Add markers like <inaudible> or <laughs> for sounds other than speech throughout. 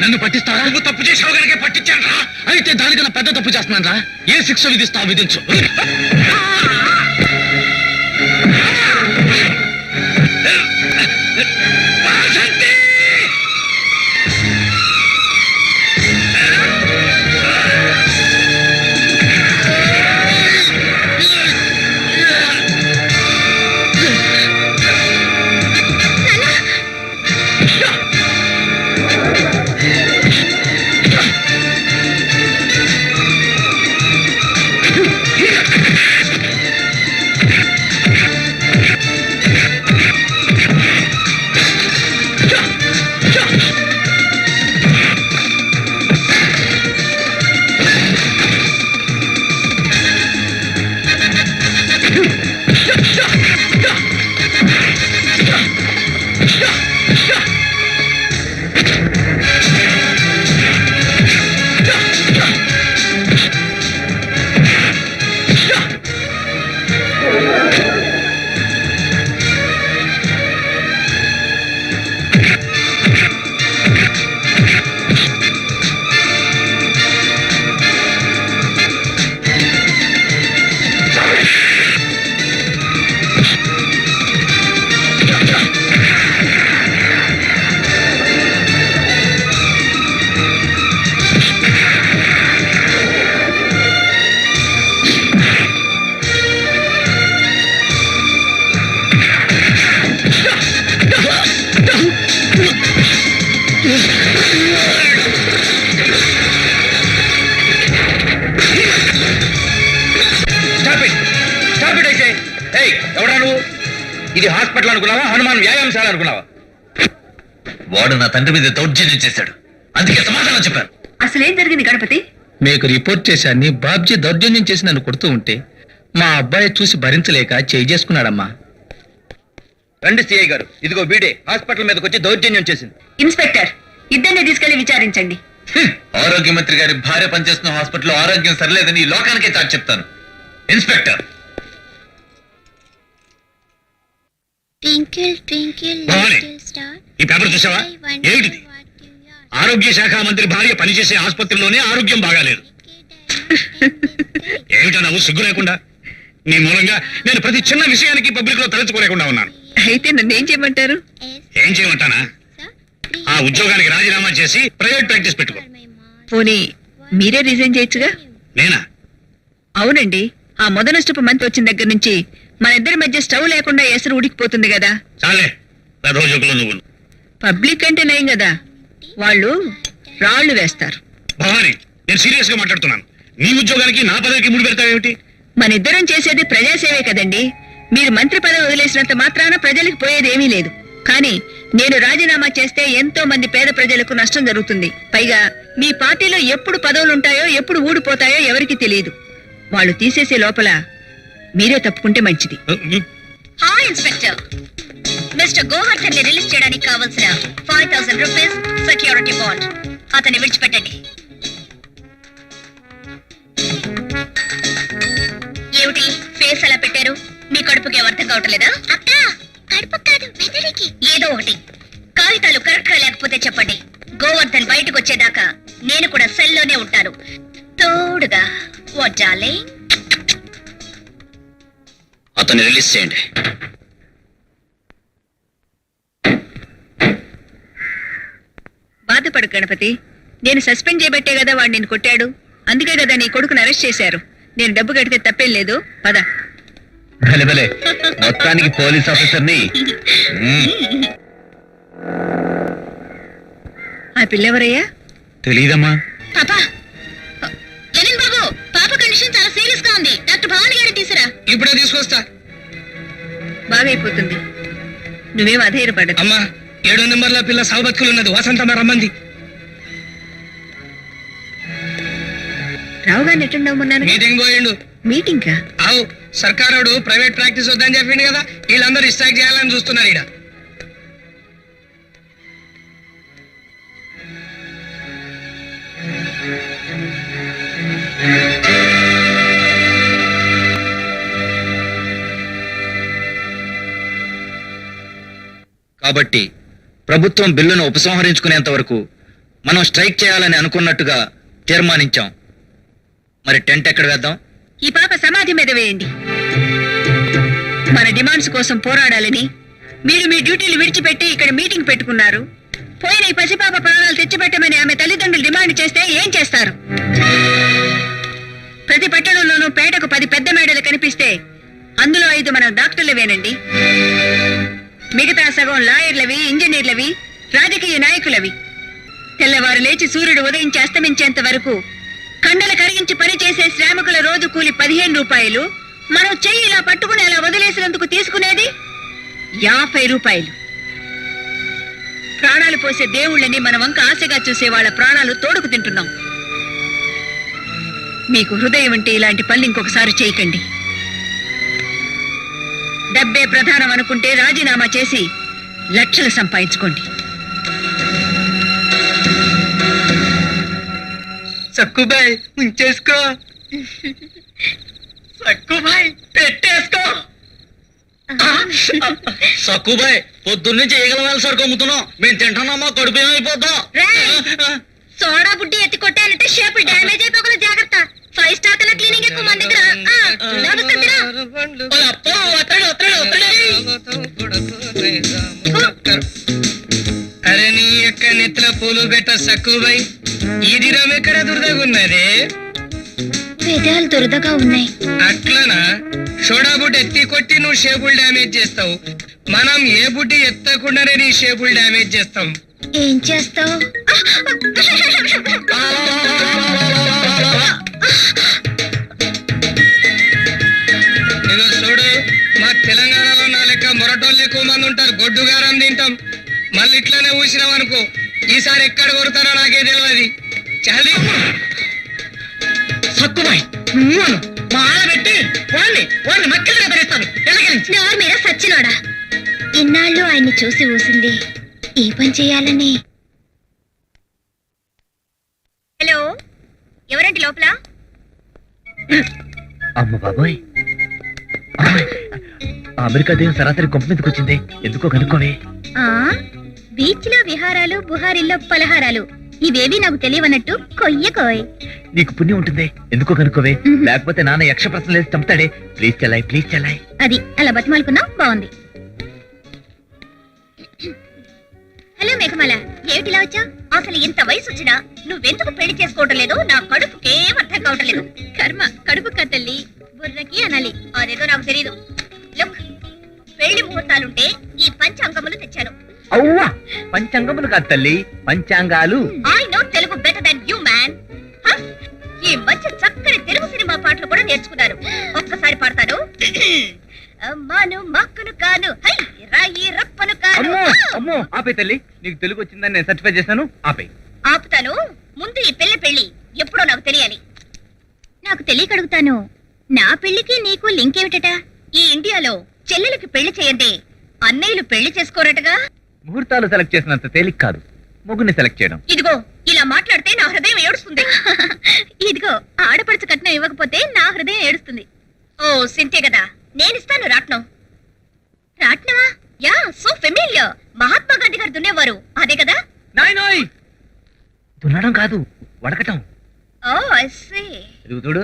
నన్ను పట్టిస్తావా నువ్వు తప్పు చేసావు కనుక పట్టించాను రా అయితే దానికన్నా పెద్ద తప్పు చేస్తున్నాను రా ఏ శిక్ష విధిస్తావు విధించు. వాడు నా తండ్రి మీద దౌర్జన్యం చేశాడు. అందుకే సమాధానం చెప్పాను. అసలేం జరిగింది గణపతి? మీకు రిపోర్ట్ చేశాన్ని బాబ్జీ దౌర్జన్యం చేసి నన్ను కొడుతూ ఉంటే మా అబ్బాయి చూసి భరించలేక చేయి చేసుకున్నాడమ్మా. రండి సిఐ గారు. ఇదిగో బీడే హాస్పిటల్ మీదకి వచ్చి దౌర్జన్యం చేసింది. ఇన్స్పెక్టర్ ఇద్దరిని తీసుకెళ్ళి విచారించండి. ఆరోగ్య మంత్రి గారి భార్య పనిచేస్తున్న హాస్పిటల్లో ఆరోగ్యం సరిలేదని ఈ లోకానికే చాటి చెప్తాను. Inspector. twinkle, Bhavani, little star. ఈ పేపర్ చూసావా? ఏమిటిది? ఆరోగ్య శాఖ మంత్రి భార్య పనిచేసే ఆసుపత్రిలోనే ఆరోగ్యం బాగాలేదు. <laughs> ఏమిటా నవ్వు? సిగ్గు లేకుండా? నీ మూలంగా నేను ప్రతి చిన్న విషయానికి పబ్లిక్లో తలెత్తుకోలేకుండా ఉన్నాను. అయితే నన్ను ఏం చేయమంటారు? ఏం చేయమంటానా. ఆ ఉద్యోగానికి రాజీనామా చేసి ప్రైవేట్ ప్రాక్టీస్ పెట్టుకో. పోనీ మీరే రిజైన్ చేయొచ్చుగా? నేనా? అవునండి. ఆ మొదనష్టపు మంత్ వచ్చిన దగ్గర నుంచి మన ఇద్దరి మధ్య స్టవ్ లేకుండా ఎసరు ఉడికిపోతుంది కదా. చాలే. రోజుకులు నువ్వు. పబ్లిక్ అంటే నయం కదా. వాళ్ళు రాళ్ళు వేస్తారు. భవాని నేను సీరియస్గా మాట్లాడుతున్నాను. నీ ఉద్యోగానికి నా పదవికి ముడి పెడతావేమిటి? మన ఇద్దరం చేసేది ప్రజాసేవే కదండి. మీరు మంత్రి పదవి వదిలేసినంత మాత్రాన ప్రజలకు పోయేది ఏమీ లేదు. కానీ నేను రాజీనామా చేస్తే ఎంతో మంది పేద ప్రజలకు నష్టం జరుగుతుంది. పైగా మీ పార్టీలో ఎప్పుడు పదవులు ఉంటాయో ఎప్పుడు ఊడిపోతాయో ఎవరికి తెలియదు. వాళ్ళు తీసేసే లోపల మీరే తప్పుకుంటే మంచిది. హాయ్ ఇన్స్పెక్టర్ మిస్టర్ గోవర్ధన్ని రిలీజ్ చేయడానికి కావాల్సిన five thousand rupees security bond. అతన్ని విడిచిపెట్టండి. ఏమిటి? ఫేస్ అలా పెట్టారు? మీ కడుపుకి ఏం అర్థం కావట్లేదా అక్క కడుపు కాదు మెదడికి. ఏదో ఒకటి. కాగితాలు కరెక్ట్గా లేకపోతే చెప్పండి. గోవర్ధన్ బయటకు వచ్చేదాకా నేను కూడా సెల్లోనే ఉంటాను. తోడుగా వడ్డాలి అతన్ని రిలీజ్ చేయండి. బాధపడు గణపతి. నేను సస్పెండ్ చేయబట్టే కదా వాడు నేను కొట్టాడు. అందుకే కదా నీ కొడుకుని అరెస్ట్ చేశారు. నేను డబ్బు కడితే తప్పేం లేదు. పద. భలే భలే. మొత్తానికి పోలీస్ ఆఫీసర్ని. ఆ పిల్లెవరయ్యా? తెలియదమ్మా పాపా. లెనిన్ బాబు పాప కండిషన్ చాలా సీరియస్గా ఉంది. డాక్టర్ భవాని గారిని తీసురా ఇప్పుడే తీసుకొస్తా. బాగైపోతుంది. నువ్వేం అధైర్యపడదు అమ్మా. ఏడో నెంబర్ల పిల్ల సావుబతుకులు ఉన్నది. వసంతమ్మ రమ్మంది. రావు గారిని అవ్వమన్నాను మీటింగ్ పోయిండు. మీటింగ్ కా అవు సర్కారోడు ప్రైవేట్ ప్రాక్టీస్ వద్దని చెప్పిండు కదా వీళ్ళందరూ స్ట్రైక్ చేయాలని చూస్తున్నారు ఈడ. కాబట్టి ప్రభుత్వం బిల్లును ఉపసంహరించుకునేంత వరకు మనం స్ట్రైక్ చేయాలని అనుకున్నట్టుగా తీర్మానించాం. మరి టెంట్ ఎక్కడ వేద్దాం? ఈ పాప సమాధి మీద వేయండి. మన డిమాండ్స్ కోసం పోరాడాలని మీరు మీ డ్యూటీలు విడిచిపెట్టి ఇక్కడ మీటింగ్ పెట్టుకున్నారు. పోయిన ఈ పసిపాప ప్రాణాలు తెచ్చిపెట్టమని ఆమె తల్లిదండ్రులు డిమాండ్ చేస్తే ఏం చేస్తారు? ప్రతి పట్టణంలోనూ పేటకు పది పెద్ద మేడలు కనిపిస్తే అందులో ఐదు మన డాక్టర్లవేనండి మిగతా సగం లాయర్లవి ఇంజనీర్లవి రాజకీయ నాయకులవి. తెల్లవారు లేచి సూర్యుడు ఉదయించి అస్తమించేంత వరకు కండలు కరిగించి పనిచేసే శ్రామికుల రోజు కూలి పదిహేను రూపాయలు మనం చెయ్యి ఇలా పట్టుకుని అలా వదిలేసినందుకు తీసుకునేది? యాభై రూపాయలు. ప్రాణాలు పోసే దేవుళ్ళని మన వంక ఆశగా చూసే వాళ్ళ ప్రాణాలు తోడుకు తింటున్నాం. మీకు హృదయం అంటే ఇలాంటి పనులు ఇంకొకసారి చేయకండి. డబ్బే ప్రధానం అనుకుంటే రాజీనామా చేసి లక్షలు సంపాదించుకోండి. సక్కుబాయ్ ఉంచేసుకో సక్కుబాయ్ పెట్టేసుకో. సక్కుబాయ్ పొద్దున్నే చేయగలవాలి సరుకు అమ్ముతున్నాం మేము తింటున్నామా కడుపు ఏమైపోతాం సోడా బుడ్డి ఎత్తి కొట్టానంటే షేపులు డ్యామేజ్ అయిపోకుండా జాగ్రత్త. ఫైవ్ స్టార్ కన్నా క్లీనింగ్ ఎక్కువ మన దగ్గర. అరే నీ యొక్క నెత్తిన పూలు పెట్ట సక్కువై ఈ దినం ఎక్కడ దురదగున్నది పెదాలు దురదగా ఉన్నాయి అట్లనా సోడా ఎత్తి కొట్టి నువ్వు షేపులు డ్యామేజ్ చేస్తావు మనం ఏ బుడ్డి ఎత్తకుండానే నీ షేపులు డ్యామేజ్ చేస్తాం ఏం చేస్తావు మా తెలంగాణలో నా లెక్క మొరటోళ్ళు ఎక్కువ మంది ఉంటారు. గొడ్డుగారం తింటాం. మళ్ళీ ఇట్లానే ఊసినాం అనుకో ఈసారి ఎక్కడ కొడతారో నాకే తెలియదు చాలి. నువ్వు మా ఆడబెట్టి వాడిని వాడిని మక్కలుగా నోరు మీద సచ్చినోడా? ఇన్నాళ్ళు ఆయన్ని చూసి ఊసింది. ఈ పని చేయాలని. హలో? ఎవరండి లోపల? అమ్మ బాబోయ్. ఆ అమెరికా దేశం సరాసరి కొంప మీదకి వచ్చింది. ఎందుకో కనుక్కోవే ఆ? బీచ్లో విహారాలు బుహారీల్లో పలహారాలు. ఇవేవి నాకు తెలియవన్నట్టు కొయ్య కోయ్. నీకు పుణ్యం ఉంటుంది. ఎందుకో కనుక్కోవే? మ్మ్. లేకపోతే నాన్న యక్ష ప్రశ్నలు వేసి చంపుతాడే. ప్లీజ్ చెల్లాయి ప్లీజ్ చెల్లాయి. అది అలా బతిమాలుకున్నావు? బాగుంది. హలో మేఘమాల ఏమిటిలా వచ్చా అసలు ఇంత వయసు వచ్చినా నువ్వెందుకు పెళ్ళి చేసుకోవటం లేదు నా కడుపుకేం అర్థం కావటం లేదు. కర్మ కడుపు కథల్లి బుర్రకి అనాలి. అదేదో నాకు తెలియదు పెళ్ళి ముహూర్తాలుంటే ఈ పంచాంగములు తెచ్చాను. అవ్వా! పంచాంగములు కాదు తల్లి పంచాంగాలు. I know Telugu better than you man. ఈ మధ్య చక్కని తెలుగు సినిమా పాటలు కూడా నేర్చుకున్నారు ఒక్కసారి పాడతాను. అమ్మాను మక్కును కాను హై రాయి రప్పను కాను. అమ్మో! అమ్మో! ఆపే తల్లి నీకు తెలుగు వచ్చిందని నేను సర్టిఫై చేశాను. ఆపే. ఆపుతాను. ముందు ఈ పిల్ల పెళ్ళి. ఎప్పుడో నాకు తెలియాలి. నాకు తెలియక అడుగుతాను నా పెళ్ళికి నీకు లింక్ ఏమిటట ఈ ఇండియాలో చెల్లెలకి పెళ్ళి చేయండి. అన్నయ్యలు పెళ్ళి చేసుకోరటగా? ముహూర్తాలు సెలెక్ట్ చేసినంత తేలిక కాదు. ముగ్గుని సెలెక్ట్ చేయడం. ఇదిగో ఇలా మాట్లాడితే నా హృదయం ఏడుస్తుంది. <laughs> ఇదిగో ఆడపడుచు కట్నం ఇవ్వకపోతే నా హృదయం ఏడుస్తుంది. ఓ సింతే కదా. నేనిస్తాను రాట్నం. రాట్నమా? Yeah so familiar Mahatma Gandhi గారు దున్నేవారు. అదే కదా? నాయనోయ్ దున్నడం కాదు వడకటం. ఓ ఐ సీ చూడు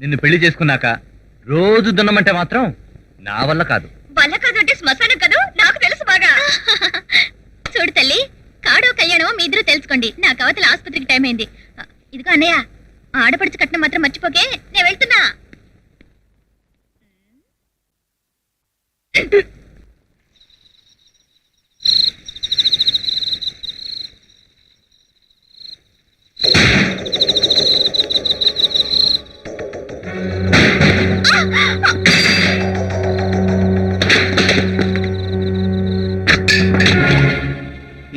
నిన్ను పెళ్ళి చేసుకున్నాక రోజు దున్నమంటే మాత్రం నా వల్ల కాదు. వల్ల కాదంటే శ్మశానం కదా? నాకు తెలుసు బాగా. చూడు తల్లి కాడో కళ్యాణమో మీ ఇద్దరు తెలుసుకోండి. నా కవతల ఆసుపత్రికి టైం అయింది. ఇదిగో అన్నయ్య ఆడపడిచి కట్నం మాత్రం మర్చిపోకే నేను వెళ్తున్నా.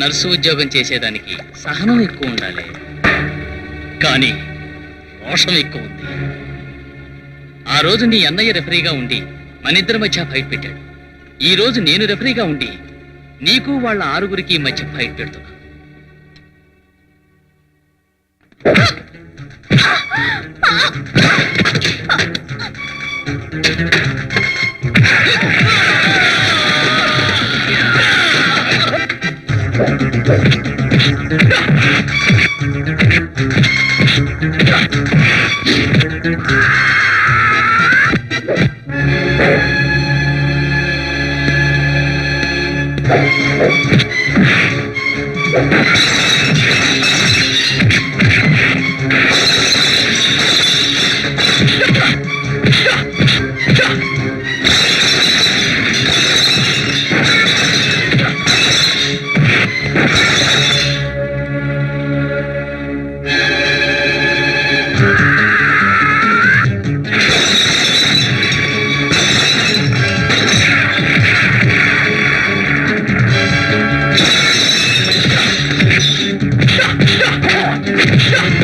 నర్సు ఉద్యోగం చేసేదానికి సహనం ఎక్కువ ఉండాలి. కానీ రోషం ఎక్కువ ఉంది. ఆ రోజు నీ అన్నయ్య రెఫరీగా ఉండి మనిద్దరి మధ్య ఫైట్ పెట్టాడు. ఈ రోజు నేను రెఫరీగా ఉండి నీకు వాళ్ళ ఆరుగురికి మధ్య ఫైట్ పెడుతున్నా. Ah! you Shut up!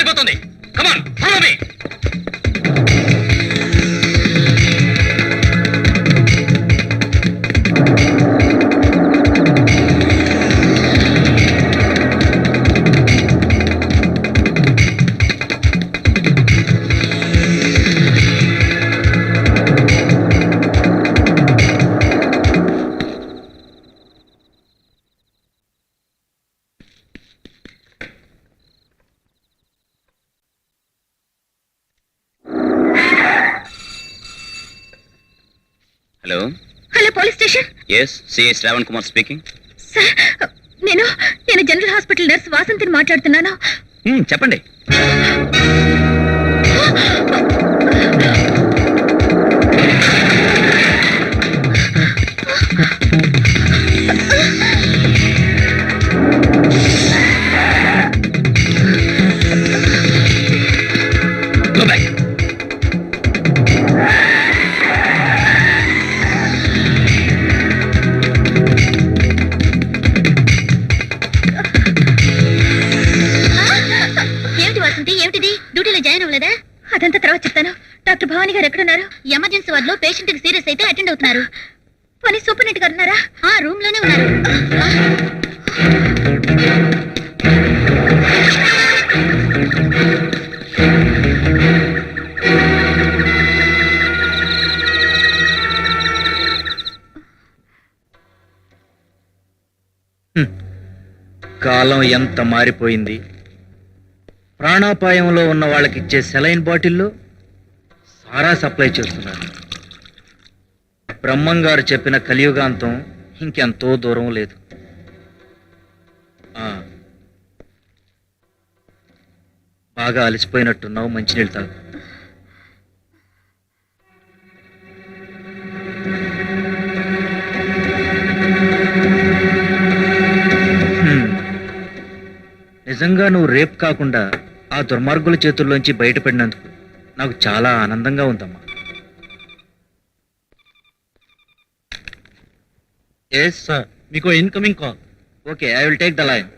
పారిపోతుంది hello. Hello police station? Yes CI Shravan Kumar speaking. Sir నేను నేను జనరల్ హాస్పిటల్ నర్స్ వాసంతిని మాట్లాడుతున్నాను. చెప్పండి. సీరియస్ అవుతున్నారు పని సూపర్నెట్ గారు ఉన్నారా? ఆ రూమ్లోనే ఉన్నారు. కాలం ఎంత మారిపోయింది? ప్రాణాపాయంలో ఉన్న వాళ్ళకిచ్చే సెలైన్ బాటిల్లో సారా సప్లై చేస్తున్నారు. బ్రహ్మంగారు చెప్పిన కలియుగాంతం ఇంకెంతో దూరం లేదు. బాగా అలసిపోయినట్టున్నావు మంచినీళ్ళు తాగు. నిజంగా నువ్వు రేపు కాకుండా ఆ దుర్మార్గుల చేతుల్లోంచి బయటపడినందుకు నాకు చాలా ఆనందంగా ఉందమ్మా. ఎస్ సార్ మీకు incoming call okay I will take the line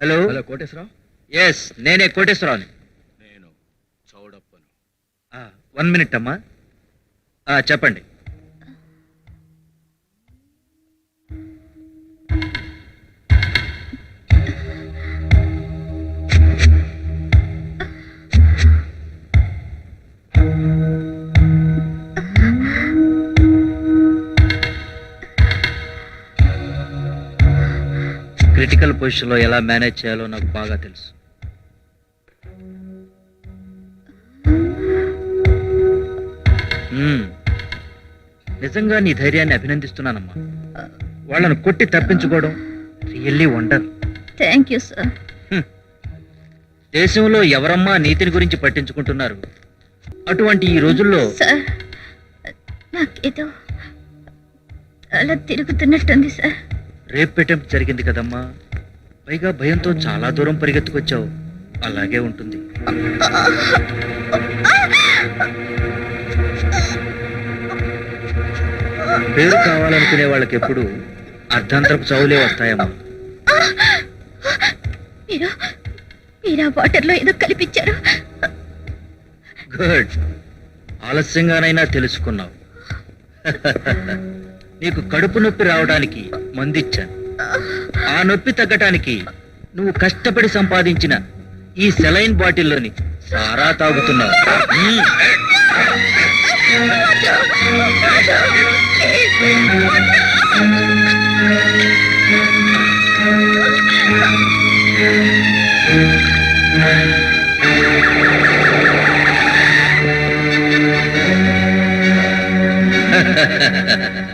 hello hello Koteswararao yes నేనే కోటేశ్వరరావుని నేను చౌడప్పను. వన్ మినిట్ అమ్మా. ఆ, చెప్పండి. క్రిటికల్ పొజిషన్లో ఎలా మేనేజ్ చేయాలో నాకు బాగా తెలుసు మ్మ్. నిజంగా నీ ధైర్యాన్ని అభినందిస్తున్నానమ్మా వాళ్ళను కొట్టి తప్పించుకోవడం really wonder thank you sir దేశంలో ఎవరమ్మా నీతిని గురించి పట్టించుకుంటున్నారు అటువంటి ఈ రోజుల్లో సార్ నాకేదో అలా తిరుగుతున్నట్టుంది సార్ రేప్ అటెంప్ట్ జరిగింది కదమ్మా పైగా భయంతో చాలా దూరం పరిగెత్తుకొచ్చావు. అలాగే ఉంటుంది. పేరు కావాలనుకునే వాళ్ళకి ఎప్పుడు అర్ధాంతరపు చావులే వస్తాయమ్మా. మీరు మీరు ఆ వాటర్లో ఏదో కల్పించారు. గుడ్. ఆలస్యంగానైనా తెలుసుకున్నావు. <laughs> నీకు కడుపు నొప్పి రావడానికి మందిచ్చాను. ఆ నొప్పి తగ్గటానికి నువ్వు కష్టపడి సంపాదించిన ఈ సెలైన్ బాటిల్లోని సారా తాగుతున్నావు.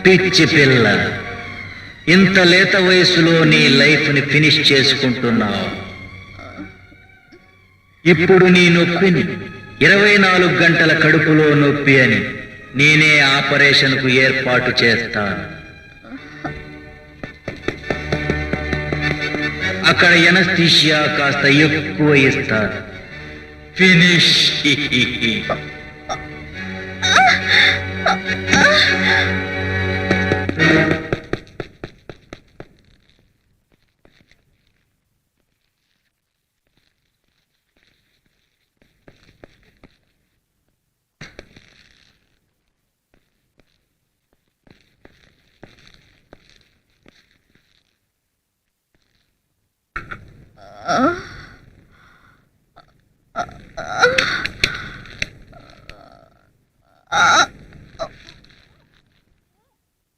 పిచ్చి పిల్ల. ఇంత లేత వయసులో నీ లైఫ్ని ఫినిష్ చేసుకుంటున్నావు. ఇప్పుడు నీ నొప్పిని ఇరవై నాలుగు గంటల కడుపులో నొప్పి అని నేనే ఆపరేషన్కు ఏర్పాటు చేస్తాను. అక్కడ ఎనస్థీషియా కాస్త ఎక్కువ ఇస్తారు ఫినిష్.